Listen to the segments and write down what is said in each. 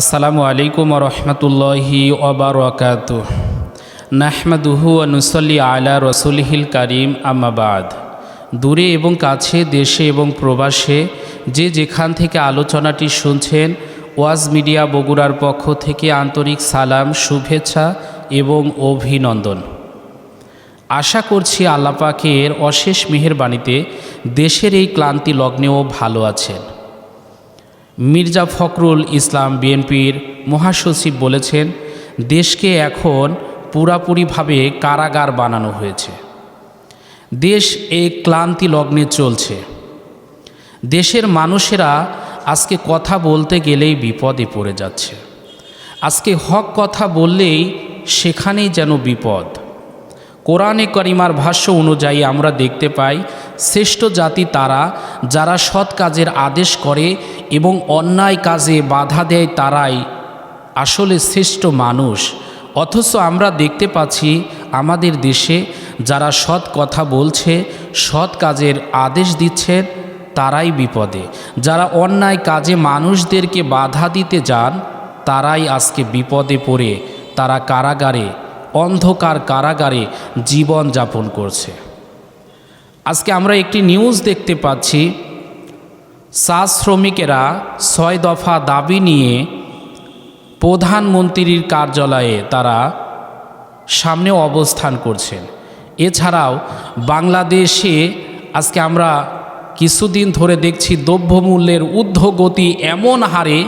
আসসালামু আলাইকুম রহমতুল্লাহি ওবরাকাত নাহমাদুহু অনুসল্লি আলা রসুলহিল করিম আম্মাবাদ দূরে এবং কাছে, দেশে এবং প্রবাসে যে যেখান থেকে আলোচনাটি শুনছেন, ওয়াজ মিডিয়া বগুড়ার পক্ষ থেকে আন্তরিক সালাম, শুভেচ্ছা এবং অভিনন্দন। আশা করছি আল্লাপাকের অশেষ মেহেরবাণীতে দেশের এই ক্লান্তি লগ্নেও ভালো আছেন। মির্জা ফখরুল ইসলাম বিএনপির মহাসচিব বলেছেন, দেশকে এখন পুরাপুরিভাবে কারাগার বানানো হয়েছে। দেশ এই ক্লান্তি লগ্নে চলছে। দেশের মানুষেরা আজকে কথা বলতে গেলেই বিপদে পড়ে যাচ্ছে। আজকে হক কথা বললেই সেখানেই যেন বিপদ। কোরআনে করিমার ভাষ্য অনুযায়ী আমরা দেখতে পাই শ্রেষ্ঠ জাতি তারা, যারা সৎ কাজের আদেশ করে এবং অন্যায় কাজে বাধা দেয় তারাই আসলে শ্রেষ্ঠ মানুষ। অথচ আমরা দেখতে পাচ্ছি আমাদের দেশে যারা সৎ কথা বলছে, সৎ কাজের আদেশ দিচ্ছেন তারাই বিপদে। যারা অন্যায় কাজে মানুষদেরকে বাধা দিতে যান, তারাই আজকে বিপদে পড়ে। তারা কারাগারে, অন্ধকার কারাগারে জীবন যাপন করছে। আজকে আমরা একটি নিউজ দেখতে পাচ্ছি। চা শ্রমিকেরা ছয় দফা দাবি নিয়ে প্রধানমন্ত্রীর কার্যালয়ে তারা সামনে অবস্থান করছেন। এছাড়াও বাংলাদেশে আজকে আমরা কিছুদিন ধরে দেখছি দ্রব্যমূল্যের ঊর্ধ্বগতি এমন হারে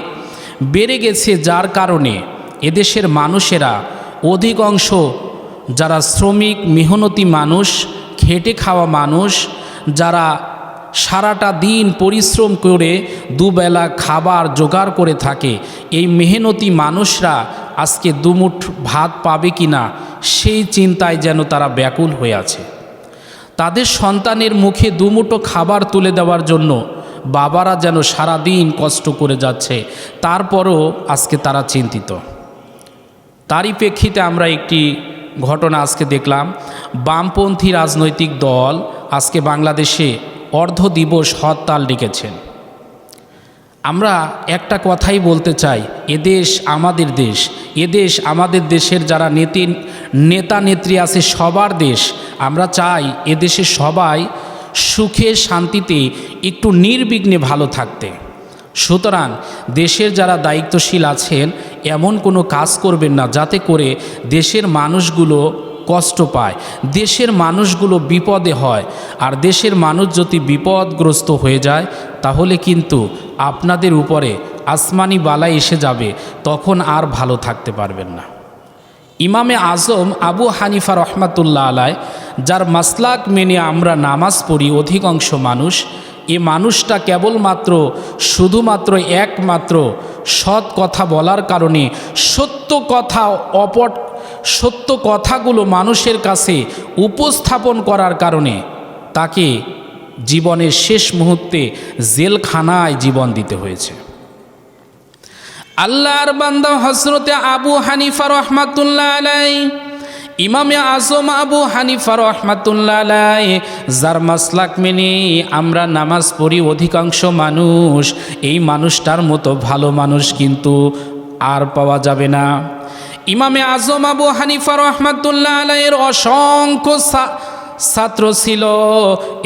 বেড়ে গেছে যার কারণে এদেশের মানুষেরা অধিকাংশ যারা শ্রমিক, মেহনতি মানুষ খেটে খাওয়া মানুষ যারা সারাটা দিন পরিশ্রম করে দুবেলা খাবার জোগাড় করে থাকে, এই মেহনতি মানুষরা আজকে দুমুঠ ভাত পাবে কি না সেই চিন্তায় যেন তারা ব্যাকুল হয়ে আছে। তাদের সন্তানের মুখে দুমুঠো খাবার তুলে দেওয়ার জন্য বাবারা যেন সারা দিন কষ্ট করে যাচ্ছে, তারপরও আজকে তারা চিন্তিত। তারই প্রেক্ষিতে আমরা একটি ঘটনা আজকে দেখলাম। বামপন্থী রাজনৈতিক দল আজকে বাংলাদেশে অর্ধ দিবস হরতাল ডেকেছেন। আমরা একটা কথাই বলতে চাই এদেশ আমাদের দেশ এদেশ আমাদের দেশের যারা নেতি, নেতা নেত্রী আছে সবার দেশ, আমরা চাই এদেশে সবাই সুখে, শান্তিতে, একটু নির্বিঘ্নে ভালো থাকতে। সুতরাং দেশের যারা দায়িত্বশীল আছেন, এমন কোনো কাজ করবেন না, যাতে করে দেশের মানুষগুলো কষ্ট পায়। দেশের মানুষগুলো বিপদে হয়। আর দেশের মানুষ যদি বিপদগ্রস্ত হয়ে যায়, তাহলে কিন্তু আপনাদের উপরে আসমানি বালা এসে যাবে। তখন আর ভালো থাকতে পারবেন না। ইমামে আজম আবু হানিফা রহমাতুল্লাহ আলায় যার মাসলাক মেনে আমরা নামাজ পড়ি অধিকাংশ মানুষ, এ মানুষটা কেবলমাত্র, শুধুমাত্র একমাত্র সৎ কথা বলার কারণে সত্য কথা অপট সত্য কথাগুলো মানুষের কাছে উপস্থাপন করার কারণে তাকে জীবনের শেষ মুহূর্তে জেলখানায় জীবন দিতে হয়েছে। আল্লাহর বান্দা হজরতে আবু হানিফা রহমাতুল্লাহ আলাই ইমামে আজম আবু হানিফা রহমাতুল্লাহ আলাই যার মাসলাক মেনে আমরা নামাজ পড়ি অধিকাংশ মানুষ, এই মানুষটার মতো ভালো মানুষ কিন্তু আর পাওয়া যাবে না। ইমামে আজম আবু হানিফা রহমাতুল্লাহ আলাইয়ের অসংখ্য ছাত্র ছিল।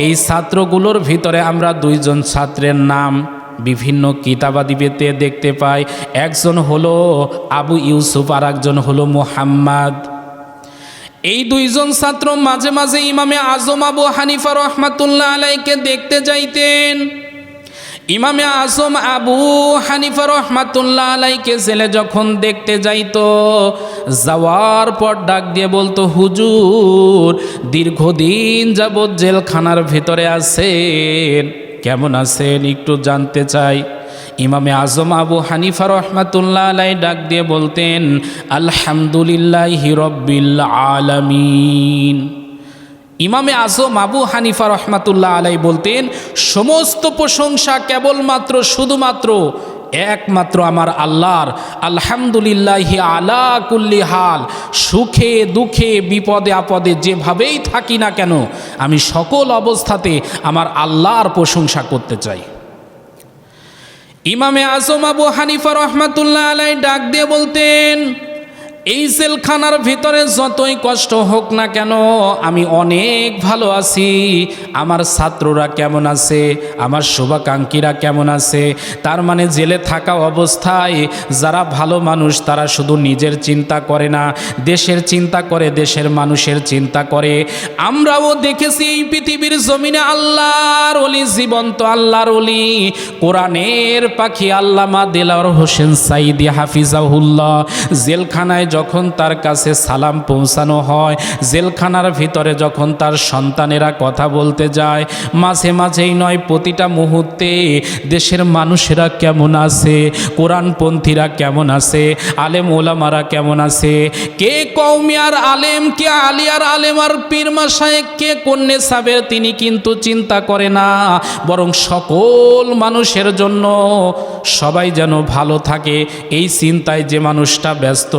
এই ছাত্রগুলোর ভিতরে আমরা দুইজন ছাত্রের নাম বিভিন্ন কিতাবাদিবেতে দেখতে পাই। একজন হলো আবু ইউসুফ আর একজন হলো মোহাম্মদ। এই দুইজন ছাত্র মাঝে মাঝে ইমামে আজম আবু হানিফা রহমাতুল্লাহ আলাইকে দেখতে যাইতেন। ইমামে আজম আবু হানিফা রহমাতুল্লাহ আলাইকে ছেলে যখন দেখতে যাইত, যাওয়ার পর ডাক দিয়ে বলতো, হুজুর, দীর্ঘদিন যাবৎ জেলখানার ভেতরে আছেন, কেমন আছেন একটু জানতে চাই? ইমামে আজম আবু হানিফা রহমাতুল্লাহ আলাই ডাক দিয়ে বলতেন, আলহামদুলিল্লাহ হিরব্বিল আলামিন। ইমামে আজম আবু হানিফা রহমাতুল্লাহ আলাই বলতেন, সমস্ত প্রশংসা কেবলমাত্র, শুধুমাত্র একমাত্র আমার আল্লাহর। আলহামদুলিল্লাহ আলা কুল্লি হাল। সুখে, দুঃখে, বিপদে, আপদে যেভাবেই থাকি না কেন, আমি সকল অবস্থাতে আমার আল্লাহর প্রশংসা করতে চাই। ইমামে আজম আবু হানিফা রহমাতুল্লাহ আলাই ডাক দিয়ে বলতেন এই জেলখানার ভিতরে যতই কষ্ট হোক না কেন, আমি অনেক ভালো আছি। আমার ছাত্ররা কেমন আছে? আমার শুভাকাঙ্ক্ষীরা কেমন আছে? তার মানে জেলে থাকা অবস্থায় যারা ভালো মানুষ, তারা শুধু নিজের চিন্তা করে না, দেশের চিন্তা করে, দেশের মানুষের চিন্তা করে। আমরাও দেখেছি এই পৃথিবীর জমিনে আল্লাহর অলি জীবন্ত আল্লাহর অলি কোরআনের পাখি আল্লামা দেলাওয়ার হোসেন সাইদি হাফিজাহুল্লাহ, জেলখানায় যখন তার কাছে সালাম পৌঁছানো হয়, জেলখানার ভিতরে যখন তার সন্তানেরা কথা বলতে যায়, মাঝে মাঝেই নয়, প্রতিটা মুহূর্তে দেশের মানুষেরা কেমন আছে, কোরআনপন্থীরা কেমন আছে, আলেম ওলামারা কেমন আছে, কে কৌমিয়ার আলেম, কে আলিয়ার আলেম আর পীর মাসায় কে কন্যে সাবের তিনি কিন্তু চিন্তা করে না, বরং সকল মানুষের জন্য সবাই যেন ভালো থাকে, এই চিন্তায় যে মানুষটা ব্যস্ত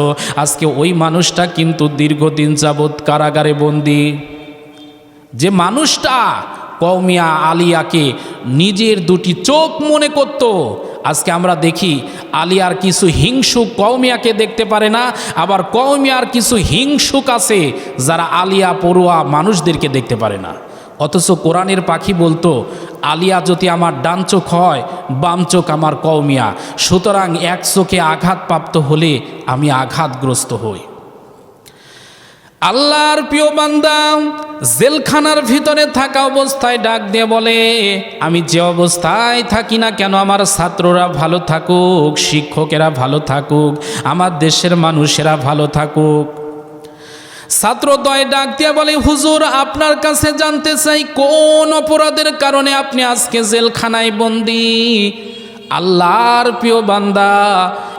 আজকে ওই মানুষটা কিন্তু দীর্ঘদিন যাবৎ কারাগারে বন্দি। যে মানুষটা কৌমিয়া আলিয়াকে নিজের দুটি চোখ মনে করত, আজকে আমরা দেখি আলিয়ার কিছু হিংসুক কৌমিয়াকে দেখতে পারে না, আবার কৌমিয়ার কিছু হিংসুক আছে যারা আলিয়া পড়ুয়া মানুষদেরকে দেখতে পারে না। অথচ কোরআনের পাখি বলতো, আলিয়া যদি আমার ডান চোখ হয়, বাম চোখ আমার কৌমিয়া সুতরাং এক চোখে আঘাতপ্রাপ্ত হলে আমি আঘাতগ্রস্ত হই। আল্লাহর প্রিয় বান্দা জেলখানার ভিতরে থাকা অবস্থায় ডাক দিয়ে বলে, আমি যে অবস্থায় থাকি না কেন, আমার ছাত্ররা ভালো থাকুক, শিক্ষকেরা ভালো থাকুক, আমার দেশের মানুষেরা ভালো থাকুক। ছাত্রদয় ডাক দিয়ে বলে, হুজুর, আপনার কাছে জানতে চাই, কোন অপরাধের কারণে আপনি আজকে জেলখানায় বন্দি? আল্লাহর প্রিয় বান্দা,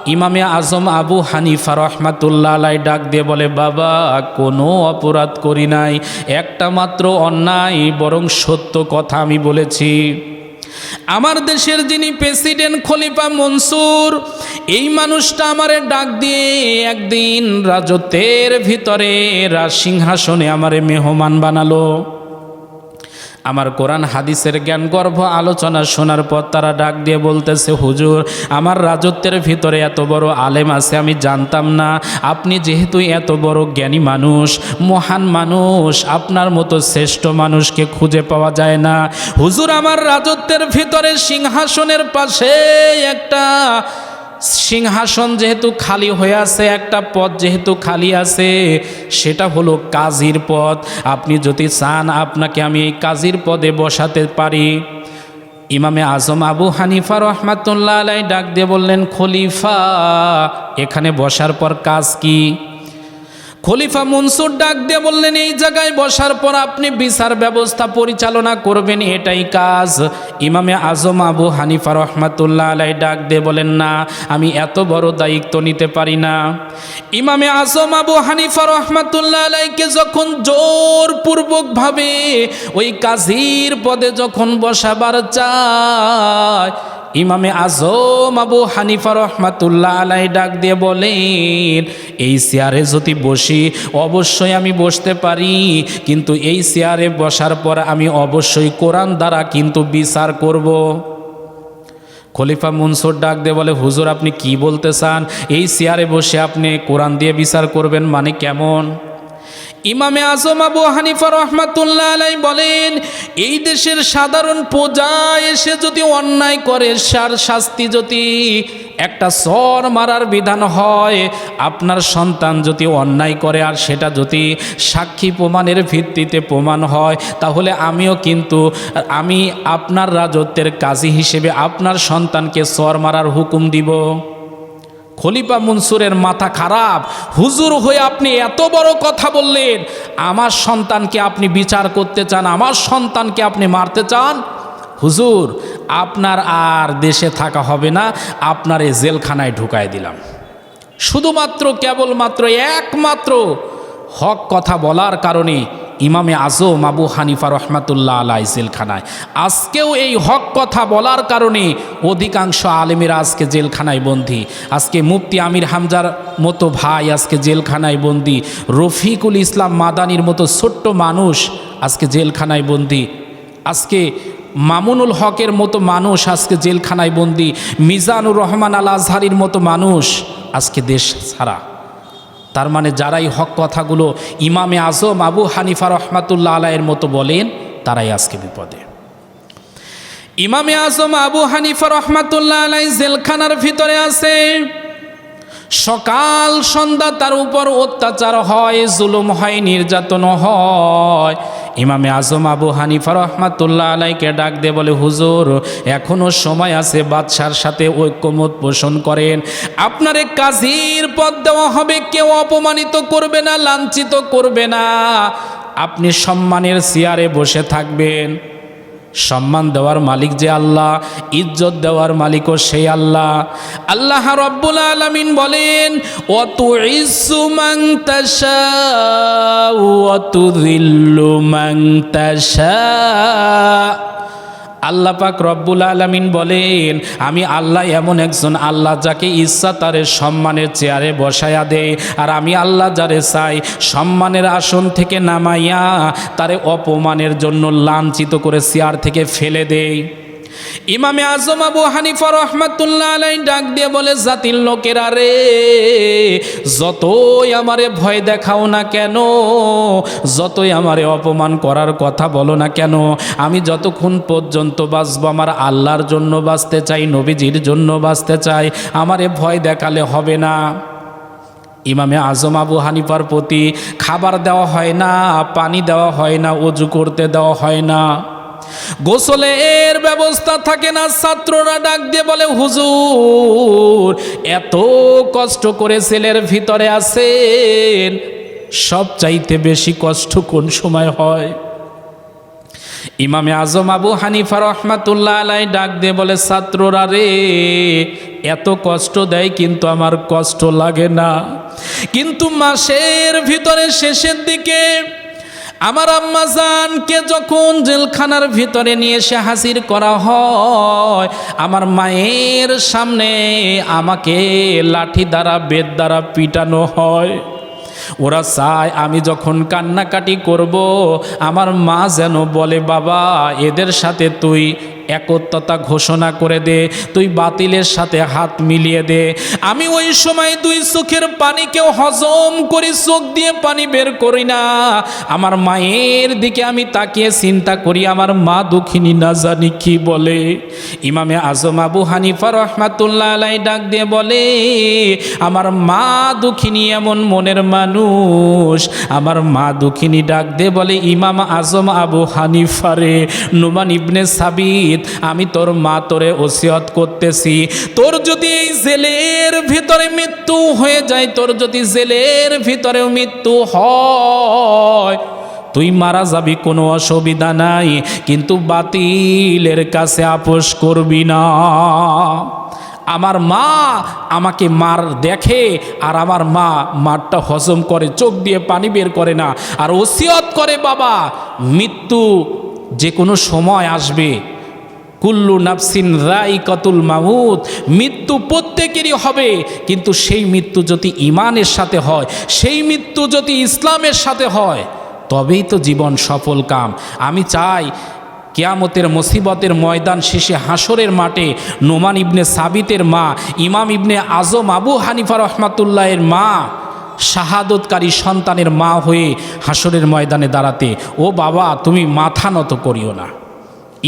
ইমামে আজম আবু হানিফা রহমাতুল্লাহ আলাই ডাক দিয়ে বলে, বাবা, কোনো অপরাধ করি নাই। একটা মাত্র অন্যায়, বরং সত্য কথা আমি বলেছি। আমার দেশের যিনি প্রেসিডেন্ট খলিফা মনসুর, এই মানুষটা আমারে ডাক দিয়ে একদিন রাজত্বের ভিতরে রাজ সিংহাসনে আমারে মেহমান বানালো। আমার কোরআন হাদিসের জ্ঞান গর্ভ আলোচনা শোনার পর তারা ডাক দিয়ে বলতেছে, হুজুর, আমার রাজত্বের ভিতরে এত বড় আলেম আছে, আমি জানতাম না। আপনি যেহেতু এত বড় জ্ঞানী মানুষ, মহান মানুষ, আপনার মতো শ্রেষ্ঠ মানুষকে খুঁজে পাওয়া যায় না। হুজুর, আমার রাজত্বের ভিতরে সিংহাসনের পাশে একটা সিংহাসন যেহেতু খালি হয়ে আছে, একটা পদ যেহেতু খালি আছে, সেটা হলো কাজীর পদ আপনি যদি চান আপনাকে আমি এই কাজীর পদে বসাতে পারি। ইমামে আজম আবু হানিফা রহমাতুল্লাহ আলাই ডাক দিয়ে বললেন, খলিফা, এখানে বসার পর কাজ কি? খলিফা মনসুর ডাক দিয়ে বললেন, এই জায়গায় বসার পর আপনি বিচার ব্যবস্থা পরিচালনা করবেন, এটাই কাজ। ইমামে আজম আবু হানিফা রহমাতুল্লাহ আলাই ডাক দিয়ে বলেন, না, আমি এত বড় দায়িত্ব নিতে পারি না। ইমামে আজম আবু হানিফা রহমাতুল্লাহ আলাইকে যখন জোরপূর্বকভাবে ওই কাজীর পদে যখন বসাবার চায় ইমামে আজম আবু হানিফা রহমাতুল্লাহ আলাই ডাক দিয়ে বলেন, এই চেয়ারে যদি বসি, অবশ্যই আমি বসতে পারি। কিন্তু এই চেয়ারে বসার পর আমি অবশ্যই কোরআন দ্বারা কিন্তু বিচার করব। খলিফা মনসুর ডাক দিয়ে বলে, হুজুর, আপনি কি বলতে চান? এই চেয়ারে বসে আপনি কোরআন দিয়ে বিচার করবেন মানে কেমন? ইমামে আজম আবু হানিফা রহমাতুল্লাহ আলাই বলেন, এই দেশের সাধারণ প্রজা এসে যদি অন্যায় করে, সার শাস্তি যদি একটা সর মারার বিধান হয়, আপনার সন্তান যদি অন্যায় করে আর সেটা যদি সাক্ষী প্রমাণের ভিত্তিতে প্রমাণ হয়, তাহলে আমিও কিন্তু, আমি আপনার রাজত্বের কাজী হিসেবে আপনার সন্তানকে সর মারার হুকুম দিব। খলিফা মনসুরের মাথা খারাপ। হুজুর হয়ে আপনি এত বড় কথা বললেন, আমার সন্তানকে আপনি বিচার করতে চান, আমার সন্তানকে আপনি মারতে চান? হুজুর, আপনার আর দেশে থাকা হবে না, আপনার এই জেলখানায় ঢুকায় দিলাম। শুধুমাত্র কেবলমাত্র একমাত্র হক কথা বলার কারণে ইমামে আজম আবু হানিফা রহমাতুল্লাহ আলাই জেলখানায়। আজকেও এই হক কথা বলার কারণে অধিকাংশ আলেমেরা আজকে জেলখানায় বন্দি। আজকে মুফতি আমির হামজার মতো ভাই আজকে জেলখানায় বন্দি। রফিকুল ইসলাম মাদানির মতো ছোট্ট মানুষ আজকে জেলখানায় বন্দি। আজকে মামুনুল হকের মতো মানুষ আজকে জেলখানায় বন্দি। মিজানুর রহমান আল আজহারির মতো মানুষ আজকে দেশ ছাড়া। তার মানে যারাই হক কথাগুলো ইমামে আজম আবু হানিফা রহমাতুল্লাহ আলাইয়ের মতো বলেন, তারাই আজকে বিপদে। ইমামে আজম আবু হানিফা রহমাতুল্লাহ আলাই জেলখানার ভিতরে আছে। সকাল সন্ধ্যা তার উপর অত্যাচার হয়, জুলুম হয়, নির্যাতন হয়। ইমামে আজম আবু হানিফা রহমাতুল্লাহ আলাইকে ডাক দিয়ে বলে, হুজুর এখনও সময় আছে, বাদশার সাথে ঐক্যমত পোষণ করেন। আপনারে কাজীর পদ দেওয়া হবে, কেউ অপমানিত করবে না, লাঞ্ছিত করবে না। আপনি সম্মানের চেয়ারে বসে থাকবেন। সম্মান দেওয়ার মালিক যে আল্লাহ, ইজ্জত দেওয়ার মালিকও সেই আল্লাহ। আল্লাহ রব্বুল আলমিন বলেন অতু ইসু মাং অতু মাং আল্লাহ পাক রব্বুল আলমিন বলেন, আমি আল্লাহ এমন একজন আল্লাহ যাকে ইচ্ছা তারে সম্মানের চেয়ারে বসায়া দেয় আর আমি আল্লাহ যারে চাই সম্মানের আসন থেকে নামাইয়া তারে অপমানের জন্য লাঞ্ছিত করে চেয়ার থেকে ফেলে দেয় ইমামে আজম আবু হানিফা রহমাতুল্লাহ আলাই ডাক দিয়ে বলে, জাতির লোকেরা রে, যতই আমারে ভয় দেখাও না কেন, যতই আমারে অপমান করার কথা বলো না কেন, আমি যতক্ষণ পর্যন্ত বাঁচবো, আমার আল্লাহর জন্য বাঁচতে চাই, নবীজির জন্য বাঁচতে চাই, আমারে ভয় দেখালে হবে না। ইমামে আজম আবু হানিফার প্রতি খাবার দেওয়া হয় না, পানি দেওয়া হয় না, অজু করতে দেওয়া হয় না। গোসলের ব্যবস্থা থাকে না, ছাত্ররা ডাক দিয়ে বলে, হুজুর, এত কষ্ট করে ছেলের ভিতরে আছেন সব চাইতে বেশি কষ্ট কোন সময় হয়? ইমামে আজম আবু হানিফা রহমাতুল্লাহ আলাই ডাক দিয়ে বলে, ছাত্ররা রে, এত কষ্ট দেয় কিন্তু আমার কষ্ট লাগে না। কিন্তু মাসের ভিতরে শেষের দিকে আমার আম্মা জানকে যখন জেলখানার ভিতরে নিয়ে এসে হাজির করা হয়, আমার মায়ের সামনে আমাকে লাঠি দ্বারা বেদ দ্বারা পিটানো হয়। ওরা চায়, আমি যখন কান্নাকাটি করব, আমার মা যেন বলে, বাবা, এদের সাথে তুই একত্রতা ঘোষণা করে দে, তুই বাতিলের সাথে হাত মিলিয়ে দে। আমি ওই সময় দুই চোখের পানিকেও হজম করি, চোখ দিয়ে পানি বের করি না। আমার মায়ের দিকে আমি তাকিয়ে চিন্তা করি, আমার মা দুঃখিনী না জানি কি বলে। ইমামে আজম আবু হানিফা রহমাতুল্লাহ আলাই ডাক দিয়ে বলে, আমার মা দুঃখিনী এমন মনের মানুষ। আমার মা দুঃখিনী ডাক দিয়ে বলে, ইমাম আজম আবু হানিফারে নুমান ইবনে সাবিদ আমি তোর মা তোরে ওসিয়ত করতেছি। তোর যদি এই জেলের ভিতরে মৃত্যু হয়ে যায়, তোর যদি জেলের ভিতরেও মৃত্যু হয়, তুই মারা যাবি, কোনো অসুবিধা নাই, কিন্তু বাতিলের কাছে আপোষ করবি না। আমার মা আমাকে মার দেখে, আর আমার মা মারটা হজম করে, চোখ দিয়ে পানি বের করে না। আর ওসিয়ত করে, বাবা, মৃত্যু যে কোনো সময় আসবে। কুল্লু নাফসিন রাই কতুল মাহুদ মৃত্যু প্রত্যেকেরই হবে, কিন্তু সেই মৃত্যু যদি ইমানের সাথে হয়, সেই মৃত্যু যদি ইসলামের সাথে হয়, তবেই তো জীবন সফল কাম। আমি চাই কেয়ামতের মুসিবতের ময়দান শেষে হাসরের মাঠে নোমান ইবনে সাবিতের মা, ইমাম ইবনে আজম আবু হানিফা রহমাতুল্লাহের মা, শাহাদতকারী সন্তানের মা হয়ে হাসরের ময়দানে দাঁড়াতে, ও বাবা, তুমি মাথা নত করিও না।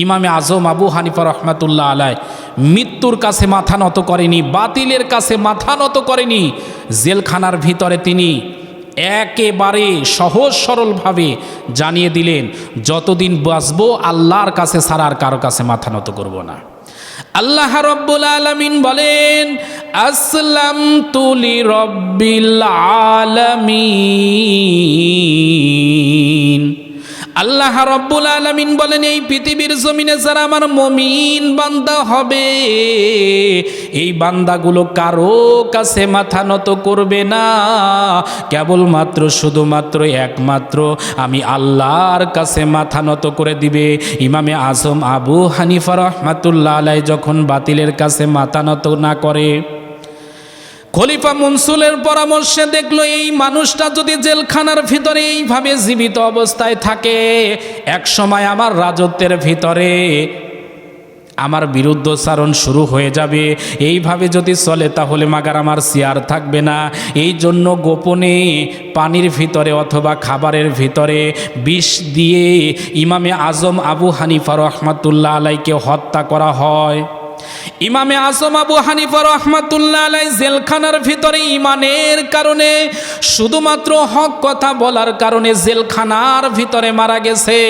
ইমামে আজম আবু হানিফা রহমাতুল্লাহ আলায় মৃত্যুর কাছে মাথা নত করেনি, বাতিলের কাছে মাথা নত করেনি, জেলখানার ভিতরে তিনি একেবারে সহজ সরলভাবে জানিয়ে দিলেন, যতদিন বাঁচবো আল্লাহর কাছে ছাড়ার কারও কাছে মাথা নত করব না। আল্লাহ রব্বুল আলমিন বলেন আসলাম তুলি রব্বিল আলমিন। আল্লাহ রব্বুল আলমিন বলেন, এই পৃথিবীর জমিনে যারা আমার মমিন বান্দা হবে, এই বান্দাগুলো কারও কাছে মাথা নত করবে না। কেবলমাত্র, শুধুমাত্র, একমাত্র আমি আল্লাহর কাছে মাথা নত করে দিবে। ইমামে আজম আবু হানিফা রহমাতুল্লাহ আলাই যখন বাতিলের কাছে মাথা নত না করে খলিফা মনসুলের পরামর্শে দেখল, এই মানুষটা যদি জেলখানার ভিতরে এইভাবে জীবিত অবস্থায় থাকে, এক সময় আমার রাজত্বের ভিতরে আমার বিরুদ্ধচারণ শুরু হয়ে যাবে। এইভাবে যদি চলে, তাহলে মাগার আমার চেয়ার থাকবে না। এই জন্য গোপনে পানির ভিতরে অথবা খাবারের ভিতরে বিষ দিয়ে ইমামে আজম আবু হানিফা রহমাতুল্লাহ আলাইকে হত্যা করা হয়। ইমামে আজম আবু হানিফা রহমাতুল্লাহ আলাই জেলখানার ভিতরে ইমানের কারণে শুধুমাত্র হক কথা বলার কারণে জেলখানার ভিতরে মারা গেছে।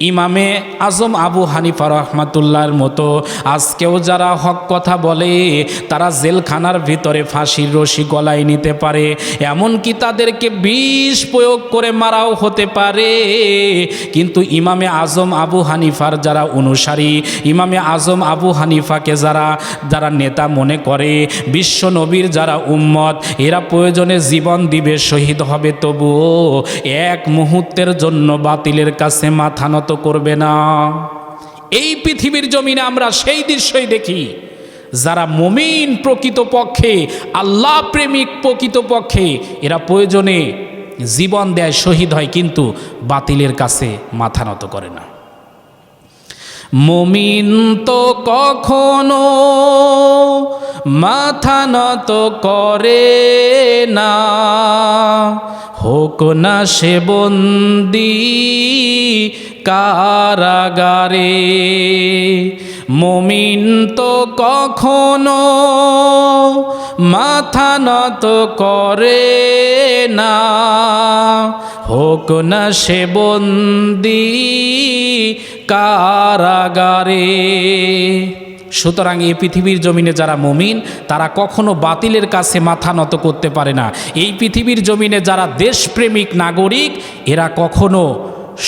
ইমামে আজম আবু হানিফা রহমাতুল্লাহর মতো। আজকেও যারা হক কথা বলে, তারা জেলখানার ভিতরে ফাঁসির রশি গলায় নিতে পারে। এমনকি তাদেরকে বিষ প্রয়োগ করে মারাও হতে পারে। কিন্তু ইমামে আজম আবু হানিফার যারা অনুসারী, ইমামে আজম আবু হানিফাকে যারা যারা নেতা মনে করে, বিশ্ব নবীর যারা উম্মত, এরা প্রয়োজনে জীবন দিবে, শহীদ হবে। তবুও এক মুহূর্তের জন্য বাতিলের কাছে মাথা নত করবে না। এই পৃথিবীর জমিনে আমরা সেই দৃশ্যই দেখি, যারা মমিন প্রকৃত পক্ষে আল্লাহ প্রেমিক প্রকৃত পক্ষে এরা প্রয়োজনে জীবন দেয়, শহীদ হয়, কিন্তু বাতিলের কাছে মাথা নত করে না। মমিন তো কখনো মাথা নত করে না। হোক না সে বন্দি কারাগারে। মমিন তো কখনো মাথা নত করে না। হোক না সে বন্দি কারাগারে। সুতরাং এই পৃথিবীর জমিনে যারা মমিন, তারা কখনো বাতিলের কাছে মাথা নত করতে পারে না। এই পৃথিবীর জমিনে যারা দেশপ্রেমিক নাগরিক, এরা কখনো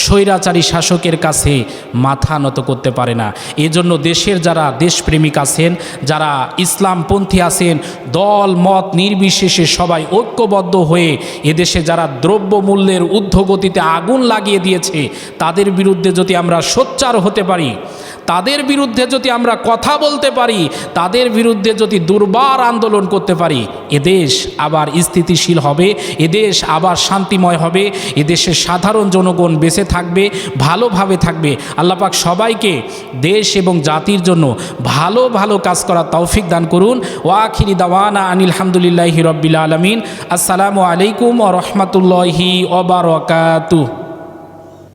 স্বৈরাচারী শাসকের কাছে মাথা নত করতে পারে না। এজন্য দেশের যারা দেশপ্রেমিক আছেন, যারা ইসলামপন্থী আছেন, দল, মত নির্বিশেষে সবাই ঐক্যবদ্ধ হয়ে এদেশে যারা দ্রব্যমূল্যের ঊর্ধ্বগতিতে আগুন লাগিয়ে দিয়েছে, তাদের বিরুদ্ধে যদি আমরা সোচ্চার হতে পারি, তাদের বিরুদ্ধে যদি আমরা কথা বলতে পারি, তাদের বিরুদ্ধে যদি দুর্বার আন্দোলন করতে পারি, এদেশ আবার স্থিতিশীল হবে, এদেশ আবার শান্তিময় হবে, এদেশের সাধারণ জনগণ বেঁচে থাকবে, ভালোভাবে থাকবে। আল্লাপাক সবাইকে দেশ এবং জাতির জন্য ভালো ভালো কাজ করার তৌফিক দান করুন। ওয়াখিরি দাওয়ানা আনিল হামদুলিল্লাহি রব্বিল আলমিন। আসসালামু আলাইকুম ও রহমতুল্লাহি ওবরকাতুহ